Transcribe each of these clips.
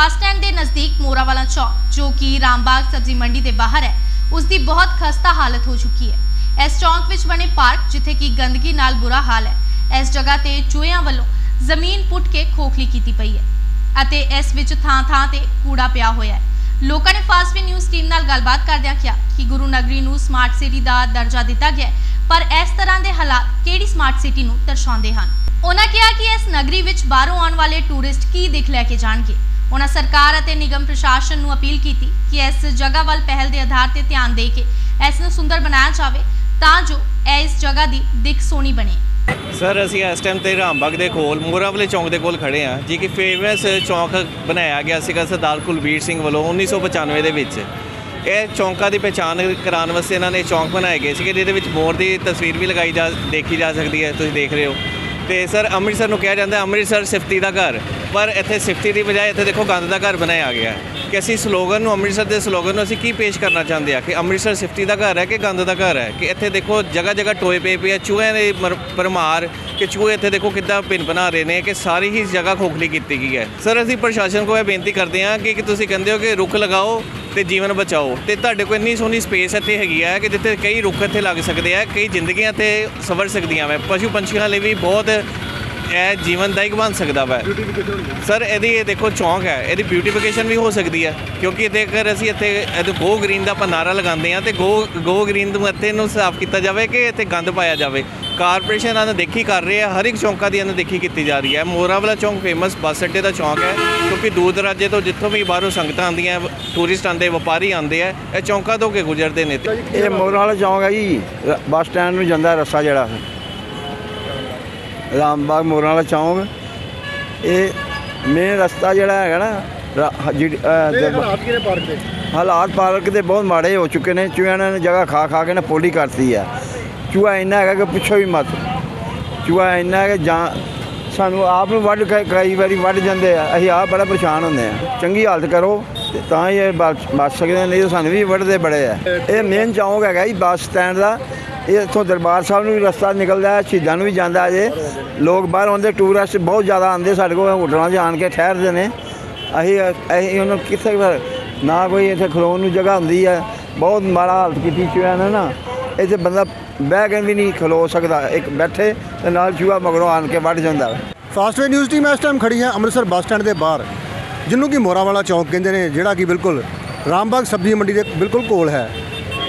Bus stand ਦੇ ਨਜ਼ਦੀਕ ਮੋਰਾਵਾਲਾ ਚੌਕ, ਜੋ ਕਿ ਰਾਮਬਾਗ ਸਬਜ਼ੀ ਮੰਡੀ ਦੇ ਬਾਹਰ ਹੈ, ਉਸ ਦੀ ਬਹੁਤ ਖਸਤਾ ਹਾਲਤ ਹੋ ਚੁੱਕੀ ਹੈ। ਇਸ ਚੌਕ ਵਿੱਚ ਬਣੇ ਪਾਰਕ, ਜਿੱਥੇ ਕਿ ਗੰਦਗੀ ਨਾਲ ਬੁਰਾ ਹਾਲ ਹੈ, ਇਸ ਜਗ੍ਹਾ ਤੇ ਚੂਹਿਆਂ ਵੱਲੋਂ ਜ਼ਮੀਨ ਪੁੱਟ ਕੇ ਖੋਖਲੀ ਕੀਤੀ ਪਈ ਹੈ ਅਤੇ ਇਸ ਵਿੱਚ ਥਾਂ-ਥਾਂ ਤੇ ਕੂੜਾ ਪਿਆ ਹੋਇਆ ਹੈ। ਲੋਕਾਂ ਨੇ ਫਾਸਟਵੇ ਨਿਊਜ਼ ਟੀਮ ਨਾਲ ਗੱਲਬਾਤ ਕਰਦਿਆਂ ਕਿਹਾ ਕਿ ਗੁਰੂ ਨਗਰੀ ਨੂੰ ਸਮਾਰਟ ਸਿਟੀ ਦਾ ਦਰਜਾ ਦਿੱਤਾ ਗਿਆ ਪਰ ਇਸ ਤਰ੍ਹਾਂ ਦੇ ਹਾਲਾਤ ਕਿਹੜੀ ਸਮਾਰਟ ਸਿਟੀ ਨੂੰ ਦਰਸਾਉਂਦੇ ਹਨ? ਉਹਨਾਂ ਕਿਹਾ ਕਿ ਇਸ ਨਗਰੀ ਵਿੱਚ ਬਾਹਰੋਂ ਆਉਣ ਵਾਲੇ ਟੂਰਿਸਟ ਕੀ ਦਿਖ ਲੈ ਕੇ ਜਾਣਗੇ? ਉਹਨਾਂ ਸਰਕਾਰ ਅਤੇ ਨਿਗਮ ਪ੍ਰਸ਼ਾਸਨ ਨੂੰ ਅਪੀਲ ਕੀਤੀ ਕਿ ਇਸ ਜਗ੍ਹਾ ਵੱਲ ਪਹਿਲ ਦੇ ਆਧਾਰ ਤੇ ਧਿਆਨ ਦੇ ਕੇ ਇਸ ਨੂੰ ਸੁੰਦਰ ਬਣਾਇਆ ਜਾਵੇ ਤਾਂ ਜੋ ਇਹ ਇਸ ਜਗ੍ਹਾ ਦੀ ਦਿੱਖ ਸੋਹਣੀ ਬਣੇ। ਸਰ, ਅਸੀਂ ਇਸ ਟਾਈਮ ਤੇ ਰਾਮਬਾਗ ਦੇ ਕੋਲ ਮੋਰਾ ਵਾਲੇ ਚੌਂਕ ਦੇ ਕੋਲ ਖੜੇ ਆ ਜੀ ਕਿ ਫੇਮਸ ਚੌਂਕ ਬਣਾਇਆ ਗਿਆ ਸੀਗਾ ਸਰਦਾਰ ਕੁਲਵੀਰ ਸਿੰਘ ਵੱਲੋਂ 1995 ਦੇ ਵਿੱਚ। ਇਹ ਚੌਂਕਾਂ ਦੀ ਪਛਾਣ ਕਰਾਉਣ ਵਾਸਤੇ ਇਹਨਾਂ ਨੇ ਚੌਂਕ ਬਣਾਏ ਗਏ ਸੀਗੇ, ਜਿਹਦੇ ਵਿੱਚ ਮੋਰ ਦੀ ਤਸਵੀਰ ਵੀ ਲਗਾਈ ਜਾ, ਦੇਖੀ ਜਾ ਸਕਦੀ ਹੈ, ਤੁਸੀਂ ਦੇਖ ਰਹੇ ਹੋ। ਤੇ ਸਰ ਅੰਮ੍ਰਿਤਸਰ ਨੂੰ ਕਿਹਾ ਜਾਂਦਾ ਅੰਮ੍ਰਿਤਸਰ ਸਿਫਤੀ ਦਾ ਘਰ। ਪਰ ਇੱਥੇ ਸਿਫਤੀ ਦੀ ਬਜਾਏ ਇੱਥੇ ਦੇਖੋ ਗੰਦ ਦਾ ਘਰ ਬਣਾਇਆ ਗਿਆ ਹੈ। ਕਿ ਅਸੀਂ ਸਲੋਗਨ ਨੂੰ, ਅੰਮ੍ਰਿਤਸਰ ਦੇ ਸਲੋਗਨ ਨੂੰ ਅਸੀਂ ਕੀ ਪੇਸ਼ ਕਰਨਾ ਚਾਹੁੰਦੇ ਆ? ਕਿ ਅੰਮ੍ਰਿਤਸਰ ਸਿਫਤੀ ਦਾ ਘਰ ਹੈ ਕਿ ਗੰਦ ਦਾ ਘਰ ਹੈ? ਕਿ ਇੱਥੇ ਦੇਖੋ ਜਗ੍ਹਾ ਜਗ੍ਹਾ ਟੋਏ ਪਏ ਪਏ ਆ, ਚੂਹਿਆਂ ਦੇ ਮਰ- ਭਰਮਾਰ ਕਿ ਚੂਹੇ ਇੱਥੇ ਦੇਖੋ ਕਿੱਦਾਂ ਭਿੰਨ ਬਣਾ ਰਹੇ ਨੇ, ਕਿ ਸਾਰੀ ਹੀ ਜਗ੍ਹਾ ਖੋਖਲੀ ਕੀਤੀ ਗਈ ਹੈ। ਸਰ, ਅਸੀਂ ਪ੍ਰਸ਼ਾਸਨ ਕੋਲ ਇਹ ਬੇਨਤੀ ਕਰਦੇ ਹਾਂ ਕਿ ਤੁਸੀਂ ਕਹਿੰਦੇ ਹੋ ਕਿ ਰੁੱਖ ਲਗਾਓ ਤੇ ਜੀਵਨ ਬਚਾਓ। ਤੇ ਤੁਹਾਡੇ ਕੋਲ ਇੰਨੀ ਸੋਹਣੀ ਸਪੇਸ ਇੱਥੇ ਹੈਗੀ ਹੈ ਕਿ ਜਿੱਥੇ ਕਈ ਰੁੱਖ ਇੱਥੇ ਲੱਗ ਸਕਦੇ ਆ, ਕਈ ਜ਼ਿੰਦਗੀਆਂ ਤੇ ਸਵਰ ਸਕਦੀਆਂ ਵਾ। ਪਸ਼ੂ ਪੰਛੀਆਂ ਲਈ ਵੀ ਬਹੁਤ ਇਹ ਜੀਵਨਦਾਇਕ ਬਣ ਸਕਦਾ ਵਾ। ਸਰ, ਇਹਦੀ ਇਹ ਦੇਖੋ ਚੌਂਕ ਹੈ, ਇਹਦੀ ਬਿਊਟੀਫਿਕੇਸ਼ਨ ਵੀ ਹੋ ਸਕਦੀ ਹੈ, ਕਿਉਂਕਿ ਜੇਕਰ ਅਸੀਂ ਇੱਥੇ, ਇਹਦੇ ਗੋ ਗ੍ਰੀਨ ਦਾ ਆਪਾਂ ਨਾਰਾ ਲਗਾਉਂਦੇ ਆ ਤੇ ਗੋ ਗੋ ਗ੍ਰੀਨ ਨੂੰ ਇੱਥੇ ਨੂੰ ਸਾਫ਼ ਕੀਤਾ ਜਾਵੇ ਕਿ ਇੱਥੇ ਗੰਦ ਪਾਇਆ ਜਾਵੇ। ਕਾਰਪੋਰੇਸ਼ਨ ਇਹਨਾਂ ਦੇਖੀ ਕਰ ਰਹੀ ਹੈ ਹਰ ਇੱਕ ਚੌਂਕਾਂ ਦੀ ਇਹਨਾਂ ਦੇਖੀ ਕੀਤੀ ਜਾ ਰਹੀ ਹੈ। ਮੋਰਾ ਵਾਲਾ ਚੌਂਕ ਫੇਮਸ ਬੱਸ ਅੱਡੇ ਦਾ ਚੌਂਕ ਹੈ, ਕਿਉਂਕਿ ਦੂਰ ਦਰਾਜੇ ਤੋਂ ਜਿੱਥੋਂ ਵੀ ਬਾਹਰੋਂ ਸੰਗਤਾਂ ਆਉਂਦੀਆਂ ਟੂਰਿਸਟ ਆਉਂਦੇ, ਵਪਾਰੀ ਆਉਂਦੇ ਆ, ਇਹ ਚੌਂਕਾਂ ਤੋਂ ਕੇ ਗੁਜ਼ਰਦੇ ਨੇ। ਤੇ ਇਹ ਮੋਰ ਵਾਲਾ ਚੌਂਕ ਹੈ ਜੀ, ਬੱਸ ਸਟੈਂਡ ਨੂੰ ਜਾਂਦਾ ਰਸਤਾ ਜਿਹੜਾ। ਰਾਮਬਾਗ ਮੋਰ ਵਾਲਾ ਚੌਂਕ। ਇਹ ਮੇਨ ਰਸਤਾ ਜਿਹੜਾ ਹੈਗਾ ਨਾ ਰਾ- ਹ- ਜਿਹੜੀ, ਅਹ, ਦੇ- ਹਾਲਾਤ ਕਿਹਨੇ ਪਾਰਕ ਦੇ? ਹਾਲਾਤ ਪਾਰਕ ਦੇ ਬਹੁਤ ਮਾੜੇ ਹੋ ਚੁੱਕੇ ਨੇ। ਚੂਹਿਆਂ ਨੇ ਜਗ੍ਹਾ ਖਾ ਖਾ ਕੇ ਨਾ ਪੋਲੀ ਕਰਤੀ ਆ। ਚੂਹਾ ਇੰਨਾ ਹੈਗਾ ਕਿ ਪੁੱਛੋ ਵੀ ਮਤ। ਚੂਹਾ ਇੰਨਾ ਹੈ ਕਿ ਜਾਂ ਸਾਨੂੰ ਆਪ ਨੂੰ ਵੱਢ ਕੇ ਕਈ ਵਾਰੀ ਵੱਢ ਜਾਂਦੇ ਆ। ਅਸੀਂ ਆਪ ਬੜਾ ਪਰੇਸ਼ਾਨ ਹੁੰਦੇ ਆ। ਚੰਗੀ ਹਾਲਤ ਕਰੋ ਤੇ ਤਾਂ ਹੀ ਇਹ ਬਚ ਬਚ ਸਕਦੇ ਆ, ਨਹੀਂ ਤਾਂ ਸਾਨੂੰ ਵੀ ਵੱਢਦੇ ਬੜੇ ਆ। ਇਹ ਮੇਨ ਚੌਂਕ ਹੈਗਾ ਜੀ ਬੱਸ ਸਟੈਂਡ ਦਾ। ਇਹ ਇੱਥੋਂ ਦਰਬਾਰ ਸਾਹਿਬ ਨੂੰ ਵੀ ਰਸਤਾ ਨਿਕਲਦਾ ਹੈ, ਸ਼ਹੀਦਾਂ ਨੂੰ ਵੀ ਜਾਂਦਾ ਜੇ। ਲੋਕ ਬਾਹਰ ਆਉਂਦੇ ਟੂਰਿਸਟ ਬਹੁਤ ਜ਼ਿਆਦਾ ਆਉਂਦੇ ਸਾਡੇ ਕੋਲ, ਹੋਟਲਾਂ 'ਚ ਆਣ ਕੇ ਠਹਿਰਦੇ ਨੇ। ਅਸੀਂ ਅਸੀਂ ਉਹਨੂੰ ਕਿੱਥੇ ਨਾ ਕੋਈ ਇੱਥੇ ਖਲੋਣ ਨੂੰ ਜਗ੍ਹਾ ਹੁੰਦੀ ਹੈ। ਬਹੁਤ ਮਾੜਾ ਹਾਲਤ ਕੀਤੀ ਚੂਹਿਆਂ ਨੇ ਨਾ। ਇੱਥੇ ਬੰਦਾ ਬਹਿ ਕੇ ਵੀ ਨਹੀਂ ਖਲੋ ਸਕਦਾ। ਇੱਕ ਬੈਠੇ ਤੇ ਨਾਲ ਚੂਹਾ ਮਗਰੋਂ ਆਣ ਕੇ ਵੱਢ ਜਾਂਦਾ। ਫਾਸਟਵੇ ਨਿਊਜ਼ ਟੀਮ ਇਸ ਟਾਈਮ ਖੜੀ ਹੈ ਅੰਮ੍ਰਿਤਸਰ ਬੱਸ ਸਟੈਂਡ ਦੇ ਬਾਹਰ। ਜਿਹਨੂੰ ਕਿ ਮੋਰਾ ਵਾਲਾ ਚੌਂਕ ਕਹਿੰਦੇ ਨੇ, ਜਿਹੜਾ ਕਿ ਬਿਲਕੁਲ ਰਾਮਬਾਗ ਸਬਜ਼ੀ ਮੰਡੀ ਦੇ ਬਿਲਕੁਲ ਕੋਲ ਹੈ।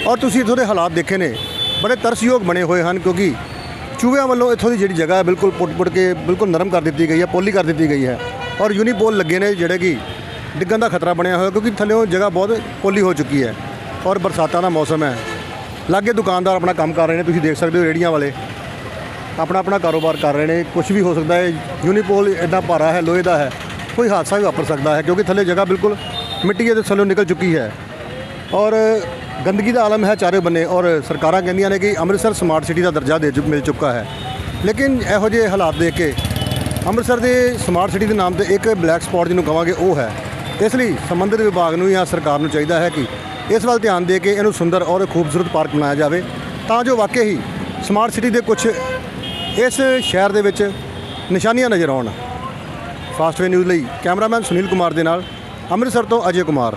ਔਰ ਤੁਸੀਂ ਇੱਥੋਂ ਦੇ ਹਾਲਾਤ ਦੇਖੇ ਨੇ। ਬੜੇ ਤਰਸਯੋਗ ਬਣੇ ਹੋਏ ਹਨ ਕਿਉਂਕਿ ਚੂਹਿਆਂ ਵੱਲੋਂ ਇੱਥੋਂ ਦੀ ਜਿਹੜੀ ਜਗ੍ਹਾ ਹੈ ਬਿਲਕੁਲ ਪੁੱਟ-ਪੁੱਟ ਕੇ ਬਿਲਕੁਲ ਨਰਮ ਕਰ ਦਿੱਤੀ ਗਈ ਹੈ, ਪੋਲੀ ਕਰ ਦਿੱਤੀ ਗਈ ਹੈ ਔਰ ਯੂਨੀਪੋਲ ਲੱਗੇ ਨੇ ਜਿਹੜੇ ਕਿ ਡਿੱਗਣ ਦਾ ਖਤਰਾ ਬਣਿਆ ਹੋਇਆ ਕਿਉਂਕਿ ਥੱਲੇੋਂ ਜਗ੍ਹਾ ਬਹੁਤ ਪੋਲੀ ਹੋ ਚੁੱਕੀ ਹੈ ਔਰ ਬਰਸਾਤਾਂ ਦਾ ਮੌਸਮ ਹੈ। ਲਾਗੇ ਦੁਕਾਨਦਾਰ ਆਪਣਾ ਕੰਮ ਕਰ ਰਹੇ ਨੇ, ਤੁਸੀਂ ਦੇਖ ਸਕਦੇ ਹੋ ਰੇੜੀਆਂ ਵਾਲੇ। ਆਪਣਾ ਆਪਣਾ ਕਾਰੋਬਾਰ ਕਰ ਰਹੇ ਨੇ ਕੁਝ ਵੀ ਹੋ ਸਕਦਾ ਹੈ, ਯੂਨੀਪੋਲ ਇੰਨਾ ਭਾਰਾ ਹੈ, ਲੋਹੇ ਦਾ ਹੈ, ਕੋਈ ਹਾਦਸਾ ਵੀ ਵਾਪਰ ਸਕਦਾ ਹੈ ਕਿਉਂਕਿ ਥੱਲੇ ਜਗ੍ਹਾ ਬਿਲਕੁਲ ਮਿੱਟੀ ਦੇ ਥੱਲੋਂ ਨਿਕਲ ਚੁੱਕੀ ਹੈ। ਔਰ ਗੰਦਗੀ ਦਾ ਆਲਮ ਹੈ ਚਾਰੇ ਬੰਨੇ ਔਰ ਸਰਕਾਰਾਂ ਕਹਿੰਦੀਆਂ ਨੇ ਕਿ ਅੰਮ੍ਰਿਤਸਰ ਸਮਾਰਟ ਸਿਟੀ ਦਾ ਦਰਜਾ ਦੇ ਚੁੱਕ ਮਿਲ ਚੁੱਕਾ ਹੈ। ਲੇਕਿਨ ਇਹੋ ਜਿਹੇ ਹਾਲਾਤ ਦੇਖ ਕੇ ਅੰਮ੍ਰਿਤਸਰ ਦੇ ਸਮਾਰਟ ਸਿਟੀ ਦੇ ਨਾਮ ਤੇ ਇੱਕ ਬਲੈਕ ਸਪੌਟ ਜਿਹਨੂੰ ਕਹਾਂਗੇ ਉਹ ਹੈ। ਇਸ ਲਈ ਸੰਬੰਧਿਤ ਵਿਭਾਗ ਨੂੰ ਜਾਂ ਸਰਕਾਰ ਨੂੰ ਚਾਹੀਦਾ ਹੈ ਕਿ ਇਸ ਵੱਲ ਧਿਆਨ ਦੇ ਕੇ ਇਹਨੂੰ ਸੁੰਦਰ ਔਰ ਖੂਬਸੂਰਤ ਪਾਰਕ ਬਣਾਇਆ ਜਾਵੇ ਤਾਂ ਜੋ ਵਾਕਈ ਹੀ ਸਮਾਰਟ ਸਿਟੀ ਦੇ ਕੁਝ ਇਸ ਸ਼ਹਿਰ ਦੇ ਵਿੱਚ ਨਿਸ਼ਾਨੀਆਂ ਨਜ਼ਰ ਆਉਣ। ਫਾਸਟਵੇ ਨਿਊਜ਼ ਲਈ ਕੈਮਰਾਮੈਨ ਸੁਨੀਲ ਕੁਮਾਰ ਦੇ ਨਾਲ ਅੰਮ੍ਰਿਤਸਰ ਤੋਂ ਅਜੇ ਕੁਮਾਰ।